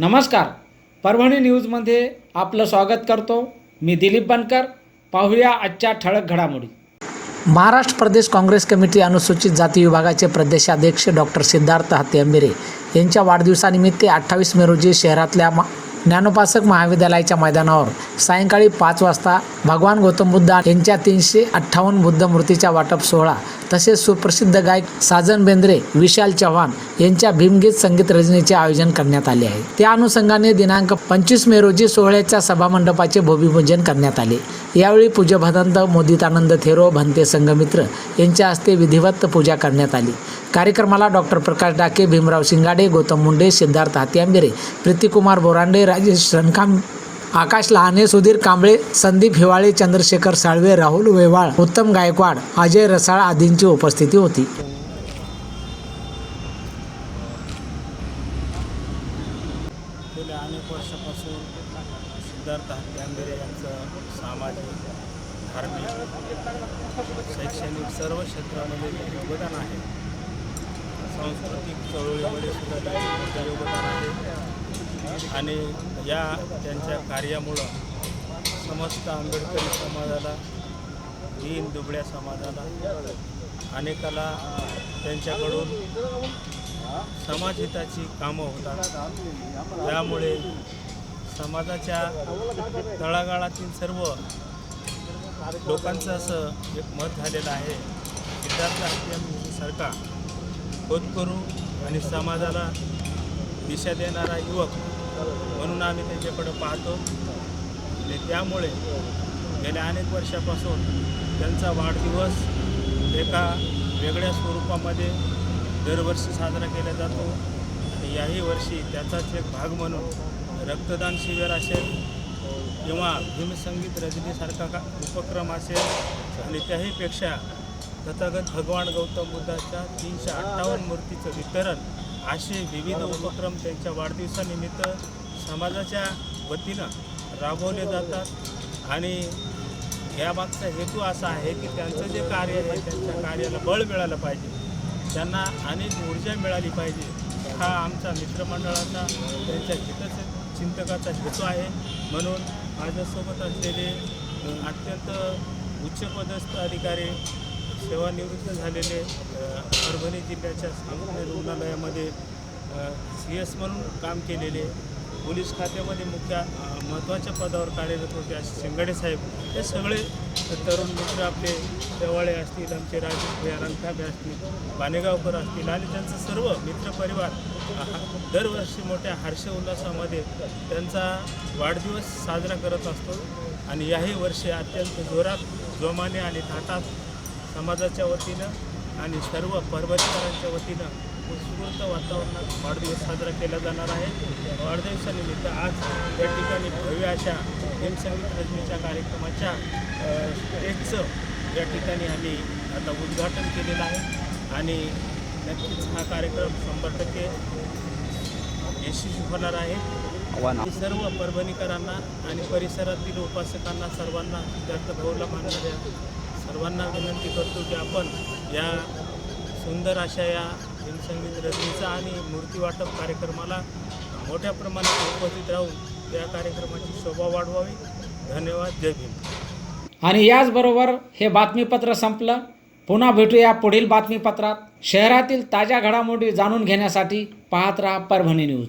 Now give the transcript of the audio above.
नमस्कार. परभणी न्यूजमध्ये आपलं स्वागत करतो. मी दिलीप बनकर. पाहूया आजच्या ठळक घडामोडी. महाराष्ट्र प्रदेश काँग्रेस कमिटी अनुसूचित जाती विभागाचे प्रदेशाध्यक्ष डॉक्टर सिद्धार्थ हत्यांबिरे यांच्या वाढदिवसानिमित्त अठ्ठावीस मे रोजी शहरातल्या मा ज्ञानोपासक महाविद्यालयाच्या मैदानावर सायंकाळी पाच वाजता भगवान गौतम बुद्ध यांच्या तीनशे अठ्ठावन्न बुद्ध मूर्तीचा वाटप सोहळा तसेच सुप्रसिद्ध गायक साजन बेंद्रे विशाल चव्हाण यांच्या भीमगीत संगीत रचनेचे आयोजन करण्यात आले आहे. त्या अनुषंगाने दिनांक पंचवीस मे रोजी सोहळ्याच्या सभामंडपाचे भूमिपूजन करण्यात आले. यावेळी पूज्य भदंत मोदितानंद थेरो भंते संघमित्र यांच्या हस्ते विधिवत पूजा करण्यात आली. कार्यक्रमाला डॉक्टर प्रकाश डाके भीमराव शिंगाडे गौतम मुंडे सिद्धार्थ हात्यांबिरे प्रीतिकुमार बोरांडे राजेश रणकाम आकाश लहाने सुधीर कांबळे संदीप हिवाळे चंद्रशेखर साळवे राहुल वेवाळ उत्तम गायकवाड अजय रसाळ आदींची उपस्थिती होती. गेल्या अनेक वर्षापासून सिद्धार्थ हत्यांबेरे यांचं सामाजिक धार्मिक शैक्षणिक सर्व क्षेत्रामध्ये योगदान आहे. सांस्कृतिक चळवळीमध्ये सुद्धा त्यांचं मोठं योगदान आहे. आणि या त्यांच्या कार्यामुळं समस्त आंबेडकरी समाजाला दीन दुबळ्या समाजाला अनेकाला त्यांच्याकडून समाजहिताची कामं होतात. त्यामुळे समाजाच्या तळागाळातील सर्व लोकांचं असं एक मत झालेलं आहे. सिद्धार्थ हत्यासारखा होतकरू आणि समाजाला दिशा देणारा युवक म्हणून आम्ही त्यांच्याकडं पाहतो. आणि त्यामुळे गेल्या अनेक वर्षापासून त्यांचा वाढदिवस एका वेगळ्या स्वरूपामध्ये दरवर्षी साजरा केला जातो. आणि याही वर्षी त्याचाच एक भाग म्हणून रक्तदान शिबिर असेल किंवा भीमसंगीत रजनीसारखा का उपक्रम असेल आणि त्याहीपेक्षा तथागत भगवान गौतम बुद्धाच्या तीनशे अठ्ठावन्न मूर्तीचं वितरण असे विविध उपक्रम त्यांच्या वाढदिवसानिमित्त समाजाच्या वतीनं राबवले जातात. आणि यामागचा हेतू असा आहे की त्यांचं जे कार्य आहे त्यांच्या कार्याला बळ मिळालं पाहिजे. त्यांना अनेक ऊर्जा मिळाली पाहिजे. हा आमचा मित्रमंडळाचा त्यांच्या हित चिंतकाचा हेतू आहे. म्हणून माझ्यासोबत असलेले अत्यंत उच्चपदस्थ अधिकारी सेवानिवृत्त झालेले परभणी जिल्ह्याच्या सांगली रुग्णालयामध्ये सी एस म्हणून काम केलेले पोलीस खात्यामध्ये मुख्य महत्त्वाच्या पदावर कार्यरत होते असे शिंगाडे साहेब. हे सगळे तरुण मित्र आपले देवाळे असतील आमचे राजेश भैया रणखाबे असतील बानेगावकर असतील आणि त्यांचं सर्व मित्रपरिवार दरवर्षी मोठ्या हर्ष उल्हासामध्ये त्यांचा वाढदिवस साजरा करत असतो. आणि याही वर्षी अत्यंत जोरात जोमाने आणि थाटात समाजाच्या वतीनं आणि सर्व परभणीकरांच्या वतीनं उत्स्फूर्त वातावरणात वाढदिवस साजरा केला जाणार आहे. वाढदिवसानिमित्त आज या ठिकाणी भव्य अशा भीमसंगीत रजनीच्या कार्यक्रमाच्या स्टेजचं या ठिकाणी आम्ही आता उद्घाटन केलेलं आहे. आणि नक्कीच हा कार्यक्रम शंभर टक्के यशस्वी होणार आहे. सर्व परभणीकरांना आणि परिसरातील उपासकांना सर्वांना त्यात भाऊला मानणाऱ्या सर्वांना विनंती करतो की आपण या सुंदर अशा या भीमसंगीत रजनीचा आणि मूर्ती वाटप कार्यक्रमाला मोठ्या प्रमाणात उपस्थित राहून या कार्यक्रमाची शोभा वाढवावी. धन्यवाद. जय भीम. आणि याचबरोबर हे बातमीपत्र संपलं. पुन्हा भेटूया पुढील बातमीपत्रात. शहरातील ताज्या घडामोडी जाणून घेण्यासाठी पाहत राहा परभणी न्यूज.